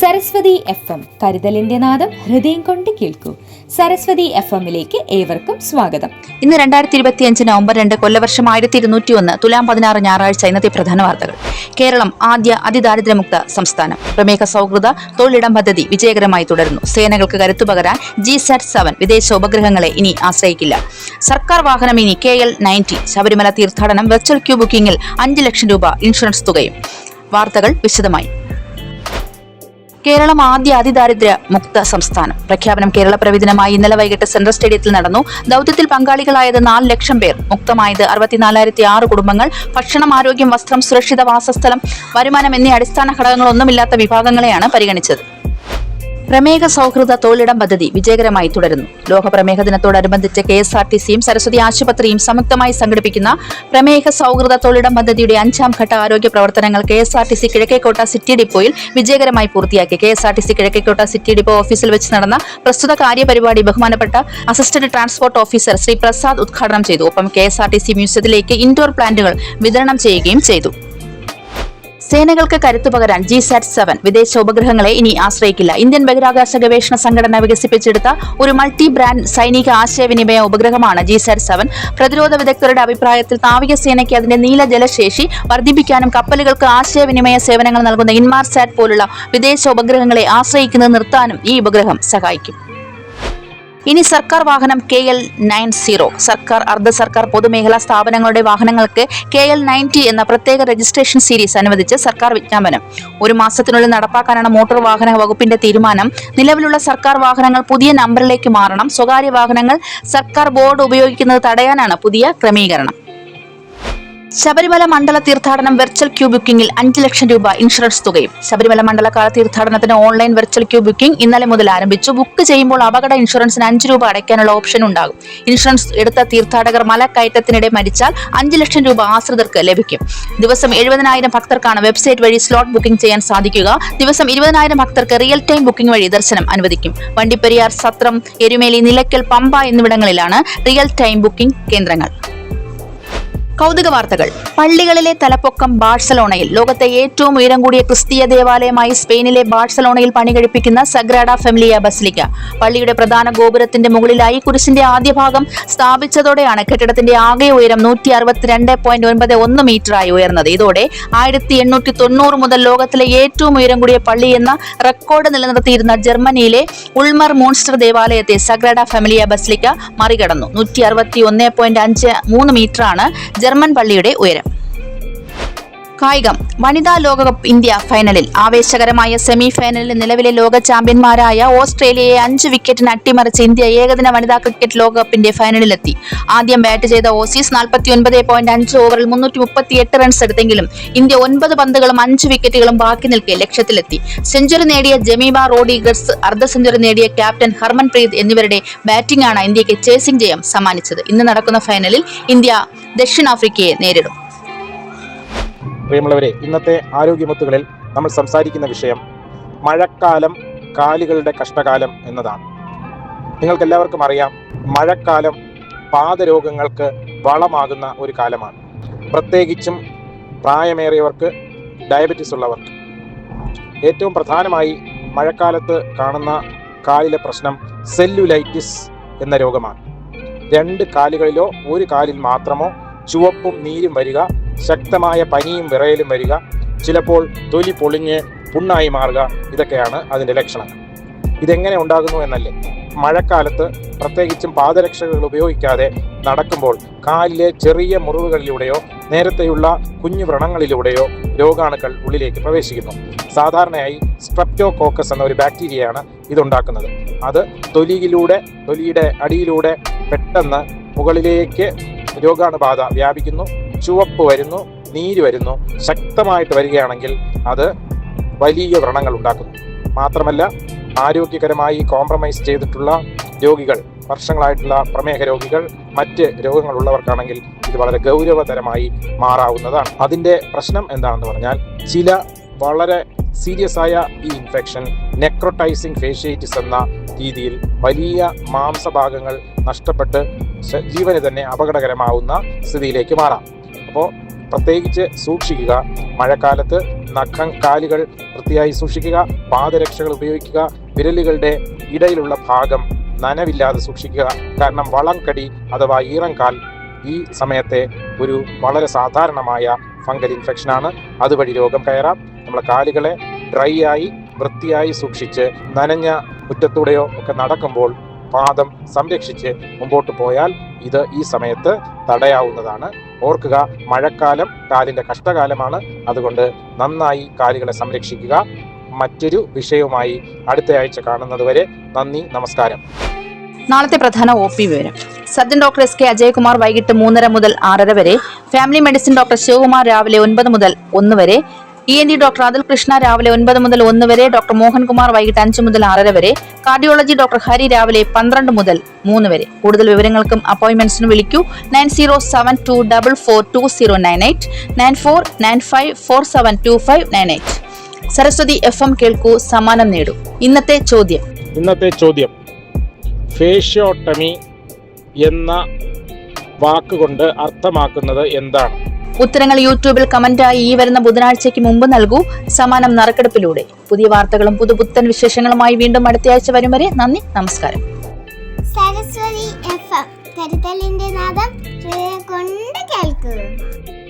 Saraswati F M കരുതലിന്റെ നാദം ഹൃദയം കൊണ്ട് കേൾക്കൂ. സരസ്വതി എഫ് എമ്മിലേക്ക് ഏവർക്കും സ്വാഗതം. ഇന്ന് രണ്ടായിരത്തി ഇരുപത്തി അഞ്ച് നവംബർ രണ്ട് കൊല്ലവർഷം ആയിരത്തി ഇരുന്നൂറ്റി ഒന്ന് തുലാം പതിനാറ് ഞായറാഴ്ച ഇന്നത്തെ പ്രധാന വാർത്തകൾ. കേരളം ആദ്യ അതിദാരിദ്ര്യമുക്ത സംസ്ഥാനം. പ്രമേഹ സൗഹൃദ തൊഴിലിടം പദ്ധതി വിജയകരമായി തുടരുന്നു. സേനകൾക്ക് കരുത്തു പകരാൻ ജി സാറ്റ് സെവൻ വിദേശ ഉപഗ്രഹങ്ങളെ ഇനി ആശ്രയിക്കില്ല. സർക്കാർ വാഹനം ഇനി കെ എൽ നയന്റി ശബരിമല തീർത്ഥാടനം വെർച്വൽ ക്യൂ ബുക്കിംഗിൽ അഞ്ച് ലക്ഷം രൂപ ഇൻഷുറൻസ് തുകയും. വാർത്തകൾ വിശദമായി. കേരളം ആദ്യ അതിദാരിദ്ര്യ മുക്ത സംസ്ഥാനം. പ്രഖ്യാപനം കേരള പ്രവിധനമായി ഇന്നലെ വൈകിട്ട് സെൻട്രൽ സ്റ്റേഡിയത്തിൽ നടന്നു. ദൌത്യത്തിൽ പങ്കാളികളായത് നാല് ലക്ഷം പേർ. മുക്തമായത് അറുപത്തിനാലായിരത്തി ആറ് കുടുംബങ്ങൾ. ഭക്ഷണം ആരോഗ്യം വസ്ത്രം സുരക്ഷിത വാസസ്ഥലം വരുമാനം എന്നീ അടിസ്ഥാന ഘടകങ്ങളൊന്നുമില്ലാത്ത വിഭാഗങ്ങളെയാണ് പരിഗണിച്ചത്. പ്രമേഹ സൗഹൃദ തൊഴിലിടം പദ്ധതി വിജയകരമായി തുടരുന്നു. ലോക പ്രമേഹ ദിനത്തോടനുബന്ധിച്ച് കെ എസ് ആർ ടി സിയും സരസ്വതി ആശുപത്രിയും സംയുക്തമായി സംഘടിപ്പിക്കുന്ന പ്രമേഹ സൗഹൃദ തൊഴിലിടം പദ്ധതിയുടെ അഞ്ചാം ഘട്ട ആരോഗ്യ പ്രവർത്തനങ്ങൾ K S R T C Kizhakkekotta city ഡിപ്പോയിൽ വിജയകരമായി പൂർത്തിയാക്കി. K S R T C Kizhakkekotta city depot ഓഫീസിൽ വെച്ച് നടന്ന പ്രസ്തുത കാര്യപരിപാടി ബഹുമാനപ്പെട്ട assistant transport officer Shri Prasad ഉദ്ഘാടനം ചെയ്തു. ഒപ്പം K S R T C മ്യൂസിയത്തിലേക്ക് indoor പ്ലാന്റുകൾ വിതരണം ചെയ്യുകയും ചെയ്തു. സേനകൾക്ക് കരുത്തു പകരാൻ ജി സാറ്റ് സെവൻ വിദേശ ഉപഗ്രഹങ്ങളെ ഇനി ആശ്രയിക്കില്ല. ഇന്ത്യൻ ബഹിരാകാശ ഗവേഷണ സംഘടന വികസിപ്പിച്ചെടുത്ത ഒരു മൾട്ടി ബ്രാൻഡ് സൈനിക ആശയവിനിമയ ഉപഗ്രഹമാണ് ജി സാറ്റ് സെവൻ. പ്രതിരോധ വിദഗ്ധരുടെ അഭിപ്രായത്തിൽ നാവികസേനയ്ക്ക് അതിന്റെ നീല ജലശേഷി വർദ്ധിപ്പിക്കാനും കപ്പലുകൾക്ക് ആശയവിനിമയ സേവനങ്ങൾ നൽകുന്ന ഇൻമാർ സാറ്റ് പോലുള്ള വിദേശ ഉപഗ്രഹങ്ങളെ ആശ്രയിക്കുന്നത് നിർത്താനും ഈ ഉപഗ്രഹം സഹായിക്കും. ഇനി സർക്കാർ വാഹനം കെ എൽ നയൻ സീറോ സർക്കാർ അർദ്ധ സർക്കാർ പൊതുമേഖലാ സ്ഥാപനങ്ങളുടെ വാഹനങ്ങൾക്ക് കെ എൽ നയന്റി എന്ന പ്രത്യേക രജിസ്ട്രേഷൻ സീരീസ് അനുവദിച്ച് സർക്കാർ വിജ്ഞാപനം. ഒരു മാസത്തിനുള്ളിൽ നടപ്പാക്കാനാണ് മോട്ടോർ വാഹന വകുപ്പിന്റെ തീരുമാനം. നിലവിലുള്ള സർക്കാർ വാഹനങ്ങൾ പുതിയ നമ്പറിലേക്ക് മാറണം. സ്വകാര്യ വാഹനങ്ങൾ സർക്കാർ ബോർഡ് ഉപയോഗിക്കുന്നത് തടയാനാണ് പുതിയ ക്രമീകരണം. ശബരിമല മണ്ഡല തീർത്ഥാടനം വെർച്വൽ ക്യൂ ബുക്കിംഗിൽ അഞ്ച് ലക്ഷം രൂപ ഇൻഷുറൻസ് തുകയും. ശബരിമല മണ്ഡലകാല തീർത്ഥാടനത്തിന് ഓൺലൈൻ വെർച്വൽ ക്യൂ ബുക്കിംഗ് ഇന്നലെ മുതൽ ആരംഭിച്ചു. ബുക്ക് ചെയ്യുമ്പോൾ അപകട ഇൻഷുറൻസിന് അഞ്ച് രൂപ അടയ്ക്കാനുള്ള ഓപ്ഷൻ ഉണ്ടാകും. ഇൻഷുറൻസ് എടുത്ത തീർത്ഥാടകർ മല കയറ്റത്തിനിടെ മരിച്ചാൽ അഞ്ച് ലക്ഷം രൂപ ആശ്രിതർക്ക് ലഭിക്കും. ദിവസം എഴുപതിനായിരം ഭക്തർക്കാണ് വെബ്സൈറ്റ് വഴി സ്ലോട്ട് ബുക്കിംഗ് ചെയ്യാൻ സാധിക്കുക. ദിവസം ഇരുപതിനായിരം ഭക്തർക്ക് റിയൽ ടൈം ബുക്കിംഗ് വഴി ദർശനം അനുവദിക്കും. വണ്ടിപ്പെരിയാർ സത്രം എരുമേലി നിലയ്ക്കൽ പമ്പ എന്നിവിടങ്ങളിലാണ് റിയൽ ടൈം ബുക്കിംഗ് കേന്ദ്രങ്ങൾ. കൗതുക വാർത്തകൾ പള്ളികളിലെ തലപ്പൊക്കം ബാഴ്സലോണയിൽ. ലോകത്തെ ഏറ്റവും ഉയരം കൂടിയ ക്രിസ്തീയ ദേവാലയമായി സ്പെയിനിലെ ബാഴ്സലോണയിൽ പണി കഴിപ്പിക്കുന്ന സഗ്രാഡ ഫെമിലിയ ബസിലിക്ക പള്ളിയുടെ പ്രധാന ഗോപുരത്തിന്റെ മുകളിലായി കുരിശിന്റെ ആദ്യ ഭാഗം സ്ഥാപിച്ചതോടെയാണ് കെട്ടിടത്തിന്റെ ആകെ ഉയരം നൂറ്റി അറുപത്തിരണ്ട് പോയിന്റ് ഒൻപത് ഒന്ന് മീറ്ററായി ഉയർന്നത്. ഇതോടെ ആയിരത്തി എണ്ണൂറ്റി തൊണ്ണൂറ് മുതൽ ലോകത്തിലെ ഏറ്റവും ഉയരം കൂടിയ പള്ളി എന്ന റെക്കോർഡ് നിലനിർത്തിയിരുന്ന ജർമ്മനിയിലെ ഉൾമർ മോൺസ്റ്റർ ദേവാലയത്തെ സഗ്രാഡ ഫെമിലിയ ബസിലിക്ക മറികടന്നു. നൂറ്റി അറുപത്തി ഒന്ന് പോയിന്റ് അഞ്ച് മൂന്ന് മീറ്ററാണ് ജർമ്മൻ പള്ളിയുടെ ഉയരം. കായികം. വനിതാ ലോകകപ്പ് ഇന്ത്യ ഫൈനലിൽ. ആവേശകരമായ സെമി ഫൈനലിൽ നിലവിലെ ലോക ചാമ്പ്യന്മാരായ ഓസ്ട്രേലിയയെ അഞ്ച് വിക്കറ്റിന് അട്ടിമറിച്ച് ഇന്ത്യ ഏകദിന വനിതാ ക്രിക്കറ്റ് ലോകകപ്പിന്റെ ഫൈനലിലെത്തി. ആദ്യം ബാറ്റ് ചെയ്ത ഓസീസ് നാൽപ്പത്തി ഒൻപത് പോയിന്റ് അഞ്ച് ഓവറിൽ മുന്നൂറ്റി മുപ്പത്തിയെട്ട് റൺസ് എടുത്തെങ്കിലും ഇന്ത്യ ഒൻപത് പന്തുകളും അഞ്ച് വിക്കറ്റുകളും ബാക്കി നിൽക്കെ ലക്ഷ്യത്തിലെത്തി. സെഞ്ചുറി നേടിയ ജമീബ റോഡിഗർസ് അർദ്ധ സെഞ്ചുറി നേടിയ ക്യാപ്റ്റൻ ഹർമൻപ്രീത് എന്നിവരുടെ ബാറ്റിംഗ് ആണ് ഇന്ത്യയ്ക്ക് ചേസിംഗ് ജയം സമ്മാനിച്ചത്. ഇന്ന് നടക്കുന്ന ഫൈനലിൽ ഇന്ത്യ ദക്ഷിണാഫ്രിക്കയെ നേരിടും. പ്രിയമുള്ളവരെ ഇന്നത്തെ ആരോഗ്യമുത്തുകളിൽ നമ്മൾ സംസാരിക്കുന്ന വിഷയം മഴക്കാലം കാലുകളുടെ കഷ്ടകാലം എന്നതാണ്. നിങ്ങൾക്ക് എല്ലാവർക്കും അറിയാം മഴക്കാലം പാദരോഗങ്ങൾക്ക് വളമാകുന്ന ഒരു കാലമാണ്. പ്രത്യേകിച്ചും പ്രായമേറിയവർക്ക് ഡയബറ്റിസ് ഉള്ളവർക്ക് ഏറ്റവും പ്രധാനമായി മഴക്കാലത്ത് കാണുന്ന കാലിലെ പ്രശ്നം സെല്ലുലൈറ്റിസ് എന്ന രോഗമാണ്. രണ്ട് കാലുകളിലോ ഒരു കാലിൽ മാത്രമോ ചുവപ്പും നീരും വരിക ശക്തമായ പനിയും വിറയലും വരിക ചിലപ്പോൾ തൊലി പൊളിഞ്ഞ് പുണ്ണായി മാറുക ഇതൊക്കെയാണ് അതിന്റെ ലക്ഷണങ്ങൾ. ഇതെങ്ങനെ ഉണ്ടാകുന്നു എന്നല്ലേ? മഴക്കാലത്ത് പ്രത്യേകിച്ചും പാദരക്ഷകൾ ഉപയോഗിക്കാതെ നടക്കുമ്പോൾ കാലിലെ ചെറിയ മുറിവുകളിലൂടെയോ നേരത്തെയുള്ള കുഞ്ഞു വ്രണങ്ങളിലൂടെയോ രോഗാണുക്കൾ ഉള്ളിലേക്ക് പ്രവേശിക്കുന്നു. സാധാരണയായി സ്ട്രെപ്റ്റോകോക്കസ് എന്ന ഒരു ബാക്ടീരിയയാണ് ഇതുണ്ടാക്കുന്നത്. അത് തൊലിയിലൂടെ തൊലിയുടെ അടിയിലൂടെ പെട്ടെന്ന് മുകളിലേക്ക് രോഗാണുബാധ വ്യാപിക്കുന്നു. ചുവപ്പ് വരുന്നു നീര് വരുന്നു ശക്തമായിട്ട് വരികയാണെങ്കിൽ അത് വലിയ വ്രണങ്ങൾ ഉണ്ടാക്കുന്നു. മാത്രമല്ല ആരോഗ്യകരമായി കോംപ്രമൈസ് ചെയ്തിട്ടുള്ള രോഗികൾ വർഷങ്ങളായിട്ടുള്ള പ്രമേഹ രോഗികൾ മറ്റ് രോഗങ്ങളുള്ളവർക്കാണെങ്കിൽ ഇത് വളരെ ഗൗരവതരമായി മാറാവുന്നതാണ്. അതിന്റെ പ്രശ്നം എന്താണെന്ന് പറഞ്ഞാൽ ചില വളരെ സീരിയസ് ആയ ഈ ഇൻഫെക്ഷൻ നെക്രോട്ടൈസിങ് ഫേഷ്യേറ്റിസ് എന്ന രീതിയിൽ വലിയ മാംസഭാഗങ്ങൾ നഷ്ടപ്പെട്ട് ജീവന് തന്നെ അപകടകരമാവുന്ന സ്ഥിതിയിലേക്ക് മാറാം. അപ്പോൾ പ്രത്യേകിച്ച് സൂക്ഷിക്കുക. മഴക്കാലത്ത് നഖം കാലുകൾ വൃത്തിയായി സൂക്ഷിക്കുക. പാദരക്ഷകൾ ഉപയോഗിക്കുക. വിരലുകളുടെ ഇടയിലുള്ള ഭാഗം നനവില്ലാതെ സൂക്ഷിക്കുക. കാരണം വളംകടി അഥവാ ഈറംകാൽ ഈ സമയത്തെ ഒരു വളരെ സാധാരണമായ ഫംഗൽ ഇൻഫെക്ഷനാണ്. അതുവഴി രോഗം കയറാം. നമ്മളെ കാലുകളെ ഡ്രൈ ആയി വൃത്തിയായി സൂക്ഷിച്ച് നനഞ്ഞ മുറ്റത്തൂടെയോ ഒക്കെ നടക്കുമ്പോൾ പാദം സംരക്ഷിച്ച് മുമ്പോട്ട് പോയാൽ ഇത് ഈ സമയത്ത് തടയാവുന്നതാണ്. ഓർക്കുക മഴക്കാലം കാലിന്റെ കഷ്ടകാലമാണ്. അതുകൊണ്ട് നന്നായി കാലുകളെ സംരക്ഷിക്കുക. മറ്റൊരു വിഷയവുമായി അടുത്ത ആഴ്ച കാണുന്നതുവരെ നന്ദി നമസ്കാരം. നാളത്തെ പ്രധാന ഒ പി വിവരം. Surgeon doctor S K Ajayakumar വൈകിട്ട് മൂന്നര മുതൽ ആറര വരെ. ഫാമിലി മെഡിസിൻ ഡോക്ടർ ശിവകുമാർ രാവിലെ ഒൻപത് മുതൽ ഒന്ന് വരെ. E N T doctor Adil Krishna രാവിലെ ഒൻപത് മുതൽ ഒന്ന് വരെ ഡോക്ടർ മോഹൻകുമാർ വൈകിട്ട് അഞ്ച് മുതൽ ആറര വരെ കാർഡിയോളജി ഡോക്ടർ ഹരി രാവിലെ പന്ത്രണ്ട് മുതൽ മൂന്ന് വരെ. കൂടുതൽ വിവരങ്ങൾക്കും അപ്പോയിന്റ്മെന്റ്സിനും വിളിക്കൂ nine zero seven two double four two zero nine eight nine four nine five four seven two five nine eight. Saraswati F M കേൾക്കൂ സമ്മാനം നേടൂ. ഇന്നത്തെ ചോദ്യം. ഇന്നത്തെ ചോദ്യം. ഫേഷ്യോട്ടമി എന്ന വാക്കുകൊണ്ട് അർത്ഥമാക്കുന്നത് എന്താണ്? ഉത്തരങ്ങൾ യൂട്യൂബിൽ കമന്റായി ഈ വരുന്ന ബുധനാഴ്ചയ്ക്ക് മുമ്പ് നൽകൂ. സമാനം നറുക്കെടുപ്പിലൂടെ. പുതിയ വാർത്തകളും പുതുപുത്തൻ വിശേഷങ്ങളുമായി വീണ്ടും അടുത്തയാഴ്ച വരും വരെ നന്ദി നമസ്കാരം. Saraswati F M. കരുതലിന്റെ നാദം കൊണ്ട് കേൾക്കൂ.